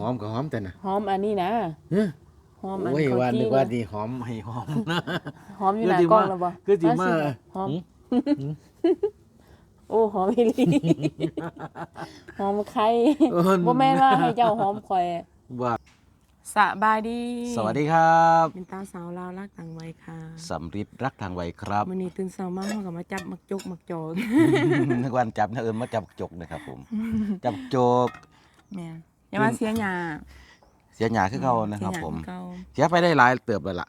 หอมก็หอมแต่น่ะหอมอันนี้นะเฮ้ยหอมอันโอ้ยเขาว่านึจี้กว่านะดีหอมให้หอมนะ หอมอยู่หน้ากล้องแล้วบ่คือสิมาหอมหืมโอ้หอมอีหลีหอมไข่เอิ้นบ่แม่นว่าให้เจ้าหอมข่อยว่าสบายดีสวัสดีครับเป็นตาสาวลาวรักต่างวัยค่ะสำริดรักทางไวครับมื้อนี้ตื่นเช้ามาเฮาก็มาจับมักจกมักจอกนึกวันจับนะเอิญมาจับจกนะครับผม จับจกแม่น อย่ามาเสียหญ้าเสียหยาคือเขานะครับเสียหผญ้ามคือเก่าเสียไปได้หลายเติบเลยล่ะ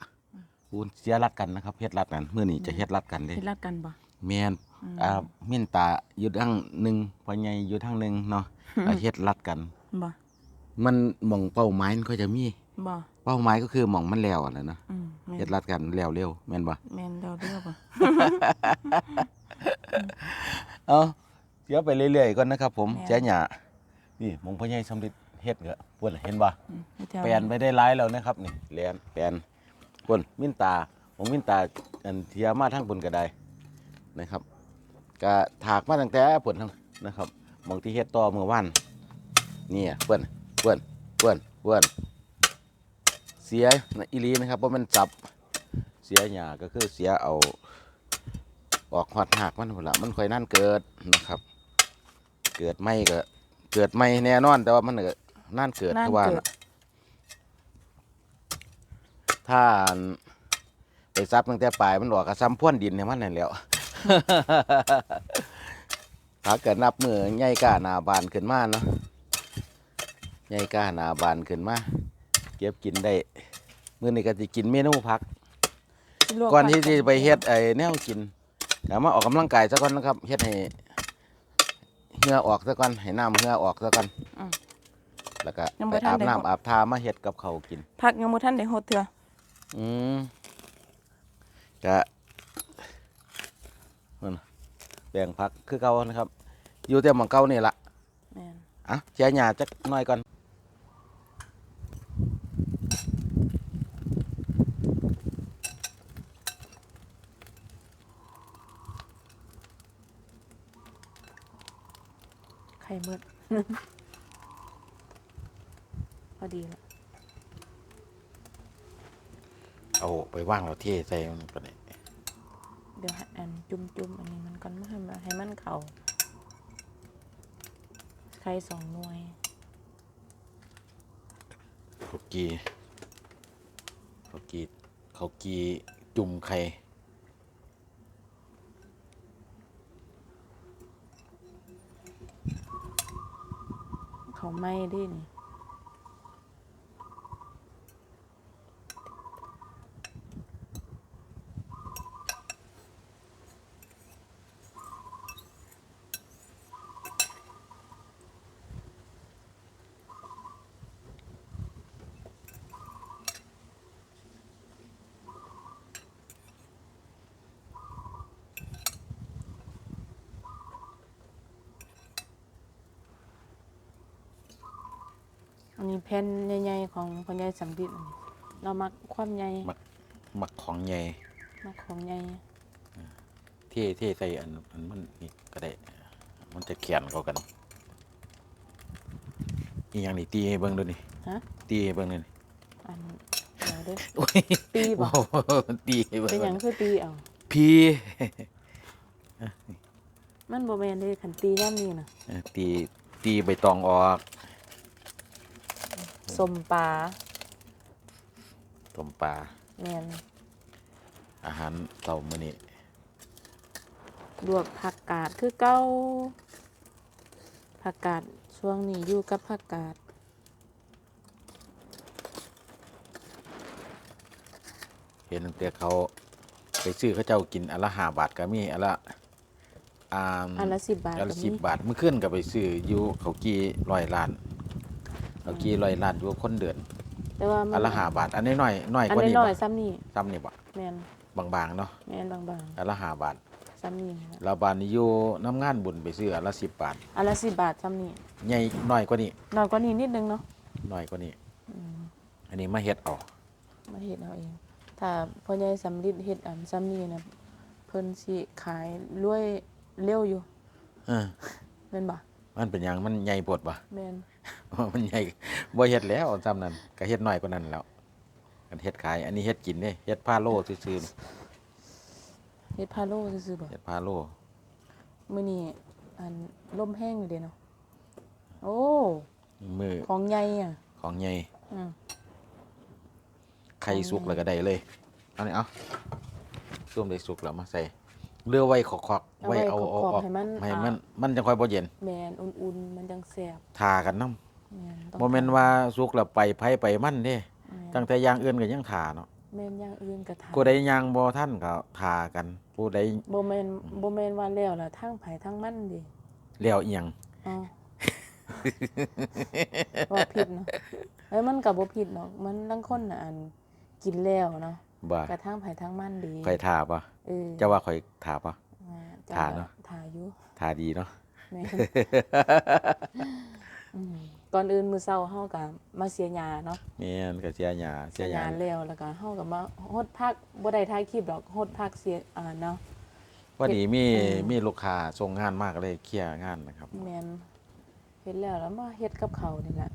คูณเสียรัดกันนะครับเฮ็ดรัดกันเมื่อนี้จะเฮ็ดรัดกันเด้เฮ็ดรัดกันบ่ แม่นอ่ามินตาอยู่ทางหนึ่งพ่อใหญ่อยู่ทางหนึ่งเนาะอ่าเฮ็ดรัดกัน บ่มันหม่องเป้าหมายมันก็จะมี บ่เป้าหมายก็คือหม่องมันแล้วอะนะเนาะอืมแม่นเฮ็ดรัดกันแล้วเร็วแม่นบ่แม่นแล้วเด้อบ่เอาเสียไปเรื่อยๆก่อนนะครับ ผมเสียหยานี่หม่องพ่อใหญ่สำเร็จ เฮ็ดก็เพิ่นเห็นบ่อืมให้แถวแปลนไปได้หลายแล้วนะครับนี่แลนแปลนเพิ่นมินตาของมินตาอันเทียมาทางบนก็ได้นะครับก็ถากมาตั้งแต่เพิ่นทั้งนะครับหมองที่เฮ็ดต่อเมื่อวานนี่เพิ่นเพิ่นเพิ่นเพิ่นเสียนะอีหลีนะครับเพราะมันจับเสียหญ้าก็คือเสียเอาออกหอดหักมันพุ่นละมันค่อยนั่นเกิดนะครับ เกิดไม่ก็เกิดไม่แน่นอนแต่ว่ามันก็ นั่นเกิดนั่นคือว่าเกิดน่ะถ้าไปซับตั้งแต่ปลายมันออกกระซ้ำพ่วนดินเนี่ยมันนั่นแหล้ว ถ้าเกิดนับมือใหญ่ก้าหนาบานขึ้นมาเนาะใหญ่ก้าหนาบานขึ้นมาเก็บกินได้มื้อนี้ก็สิกินเมนูผักลวก่อนที่ผัจะไปเฮ็ดไอ้แนวกินก็มาออกกำลังกายซะก่อนนะครับเฮ็ดให้เหงื่อออกซะก่อนให้น้ำเหงื่อออกซะก่อนอืม แล้วก็ยังไปบ่ทันอาบได้ น้ำอาบทามาเฮ็ดกับเขาวกินผักยังบ่ทันได้ฮดเทื่ออืมจะมันแบ่งพักคือเก่านะครับ อยู่แต่หมองเก่านี่ละแม่นอะเชียร์หยาจักหน่อยก่อนไข่หมดพ อดีแล้วเอาไปว่างเราเทใส่มันก่อนนี่เดี๋ยวให้อันจุ่มๆอันนี้มันก่อนมาให้มันให้มันเข้าไข่สองหน่วยเขากีเขากีเขากีจุ่มไข่เขาไหม้ดินี่ อันนี้แผ่นใหญ่ๆของพ่อใหญ่สำลิดอันนี้เรามักความใหญ่หมักของใหญ่มักของใหญ่เทเทใส่อันอันมันนี่ก็ได้ มันจะเขียนเขากันอีหยังนี่ตีให้เบิ่งดูนี่ฮะตีให้เบิ่งดูนี่อันเดี๋ยวเด้อโอ้ยตีบ่โอ้โหตีให้เบิ่งเป็นหยังคือตีเอาพีมันบ่แม่นเด้คันตีย่ามนี้น่ะเอ่อตีตีใบตองออก สมปลาต้มปลาแม่นอาหารเต่ามื้อนี้ลวกผักกาดคือเก่าผักกาดช่วงนี้อยู่กับผักกาดเห็นตั้งแต่เขาไปซื้อเขาเจ้ากินอนละห้าบาทก็มีอนละอ่าอันละ10บาทอันละก็สิมีบบาทเมื่อคืนก็ไปซื้ออยู่เขากี่ร้อยล้าน เขากี่ร้อยล้านอยู่คนเดือนแต่ว่ามัอันละห้าบาท อันนี้น้อยน้อยอันกว่านี้น้บ่อยๆซ้ำนี่ซ้ำนี่บ่แม่นบางๆเนาะแม่นบางอันละห้าบาทๆซ้ำนี่นะแล้วบานนี้อยู่น้ำงานบุญไปซื้ออันละสิบบาทอันละ10บาทซ้ำนี่ใหญ่น้อยกว่านี้น้อยกว่านี้นิดนึงเนาะน้อยกว่านี้ อืมอันนี้มาเฮ็ดเอามาเฮ็ดเอาเอง ถ้าพ่อใหญ่สำลิดเฮ็ดอันซ้ำนี่นะเพิ่นสิขายรวยเร็วอยู่เออแม่นบ่มันเป็นหยังมันใหญ่ปวดบ่แม่น มันใหญ่บ่เฮ็ดแล้วจำนั้นก็เฮ็ดน้อยกว่านั้นแล้วกันเฮ็ดขาย อันนี้เฮ็ดกินเด้เฮ็ดพาโลซื่อๆนี่เฮ็ดพาโลซื่อๆบ่เฮ็ดพาโลมื้อนี้อันลมแห้งอยู่เด้เนาะโอ้มือของใหญ่อะของใหญ่อืมไข่สุกแล้วก็ได้เลย เอานี่เอาซุ่มได้สุกแล้วมาใส่ เรือไว้ขอกๆเอาไว้ไว้เอาขเอาอบออกๆให้มันให้อ่ามันมันจะค่อยบ่เย็นแม่นอุ่นๆมันจังแซ่บทากันนำแม่นต้องบ่แม่นว่าสุกแล้วไปไผไปมันเด้แม่นตั้งแต่อย่างอื่นก็ยังทาเนาะแม่นอย่างอื่นก็ทานผู้ใดย่างบ่ทันก็ทากันผู้ใดบ่แม่นบ่แม่นว่าแล้วล่ะทั้งไผทั้งมันดิแล้วอีหยังอ๋อว่าผิดเนาะเอ้ยมันก็บ่ผิดเนาะมันลางคนน่ะอันกินแล้วเนาะ บ่กระทั่งไผทั้งมันดีข่อยทาบ่เออจะว่าข่อยทาบ่ อ่าจ้ทาเนาะทาอยู่ทาดีเนาะ แม่น อืมก่อนอื่นมื้อเช้าเฮาก็มาเสียหญ้าเนาะแม่นก็เสียหญ้าเสีเสียยหหญ้าญ้าแล้วแล้วก็เฮาก็มาฮดพักบ่ได้ถ่ายคลิปดอกฮดพักเสียอ่าเนาะพอดีมีเฮ็ดมีลูกค้าส่งงานมากเลยเคลียร์งานนะครับ แม่นเฮ็ดแล้วแล้วมาเฮ็ดกับเขาวนี่ล่ะ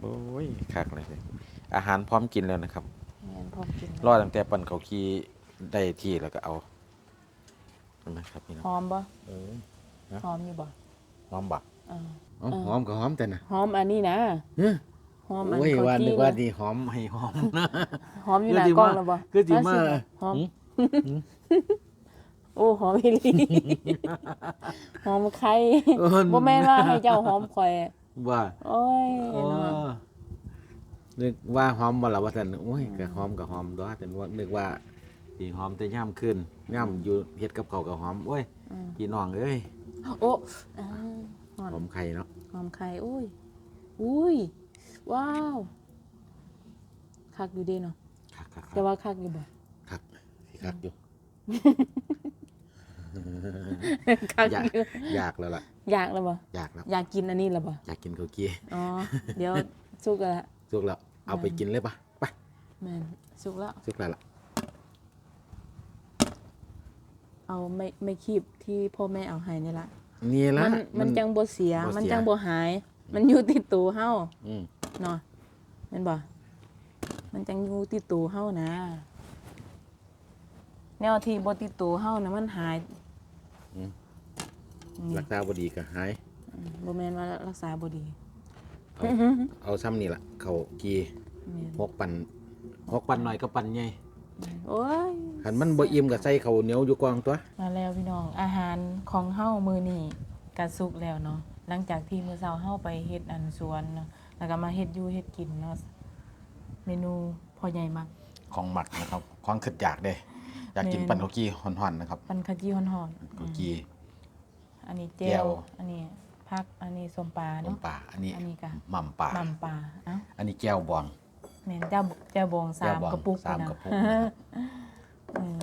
โอ้ยคักเลยสิอาหารพร้อมกินแล้วนะครับ แม่นพร้อมกินรอตั้งแต่ปั่นเขาวขี้ได้ที่แล้วก็เอาเห็นะครับพี่น้องหอมบ่เออหอมอยู่บ่หอมบักอ่าเอ้าเออ หอมก็หอมแต่นะหอมอันนี้นะเฮ้ยหอมอันโอ้ยข้าวว่านึจี้กว่านะดีหอมให้หอมนะ หอมอยู่หน้ากล้องแล้วบ่คือสิมาเอสิหอมหืมโอ้หอมอีหลี หอมไข่เออบ่แม่นว่าให้เจ้าหอมข่อย ว่าโอ้ยโอ้เนาะนึกว่าหอมบ่ล่ะว่าซั่นโอ้ยก็หอมก็หอมตัวแต่ว่านึกว่าสิหอมแต่ย่ำขึ้นย่ำอยู่เฮ็ดกับข้าวก็หอมโอ้ยอืมพี่น้องเอ้ยโอ้อ่าหอหอมมไข่เนาะหอมไข่อุ้ยอุ้ยว้าวคักอยู่เดีเนาะคักคักจะว่าคักอยู่บ่คักสิคักอยู่คักอยากอยู่อยากแล้วล่ะ อยากแล้วบ่อยากแล้วอยากกินอันนี้แล้วบ่อยากกินข้าวกี้อ๋อ เดี๋ยวสุกแล้วละสุกแล้ว เอาไปกินเลยปะไปแม่นสุกแล้วสุกแล้วล่ะเอาไม่ไม่คีบที่พ่อแม่เอาให้นี่ละนี่ละมันมันจังบ่เสียบ่เสียมันจังบ่หาย มันอยู่ติดตัวเฮาอืมเนาะแม่นบ่มันจังอยู่ติดตัวเฮานะแนวที่บ่ติดตัวเฮานะมันหายนี่ รักษาบ่ดีก็หายอืมบ่แม่นว่ารักษาบ่ดี เอาเอาซ้ำนี่ล่ะข้าวกี้แม่นหกปันหกปันหน่อยก็ปันใหญ่โอ้ยคันมันบ่อิ่มก็ใส่ข้าวเหนียวอยู่กองตัว มาแล้วพี่น้องอาหารของเฮามื้อนี้ก็สุกแล้วเนาะหลังจากที่มื้อเช้าเฮาไปเฮ็ดอันสวนเนาะแล้วก็มาเฮ็ดอยู่เฮ็ดกินเนาะเมนูพ่อใหญ่มักของหมักนะครับของขึ้นอยากเด้อยากกินแม่นปันข้าวกี้ห่อนๆนะครับ ปันขจีฮ้อนข้าวกี้ๆ อันนี้เจแจ่ลวอันนี้ผัก อันนี้ส้มปลาต้มเนาะ ป่าอันนี้อันนี้ก็ หม่ำป่าหม่ำปลาเอ้าอันนี้แก้วบอง แม่นเจ้าเจ้าบองสาแจ่วมบองกระปุกสามนะกระปุกนะครับเออ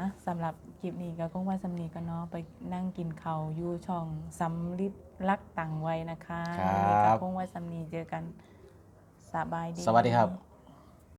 อะสำหรับคลิปนี้ก็คงว่าสำนีกันเนาะไปนั่งกินข้าวอยู่ช่องสำลิดรักต่างไว้นะคะครับ วันนี้ก็คงว่าสำนีเจอกันสบายดี สวัสดีครับ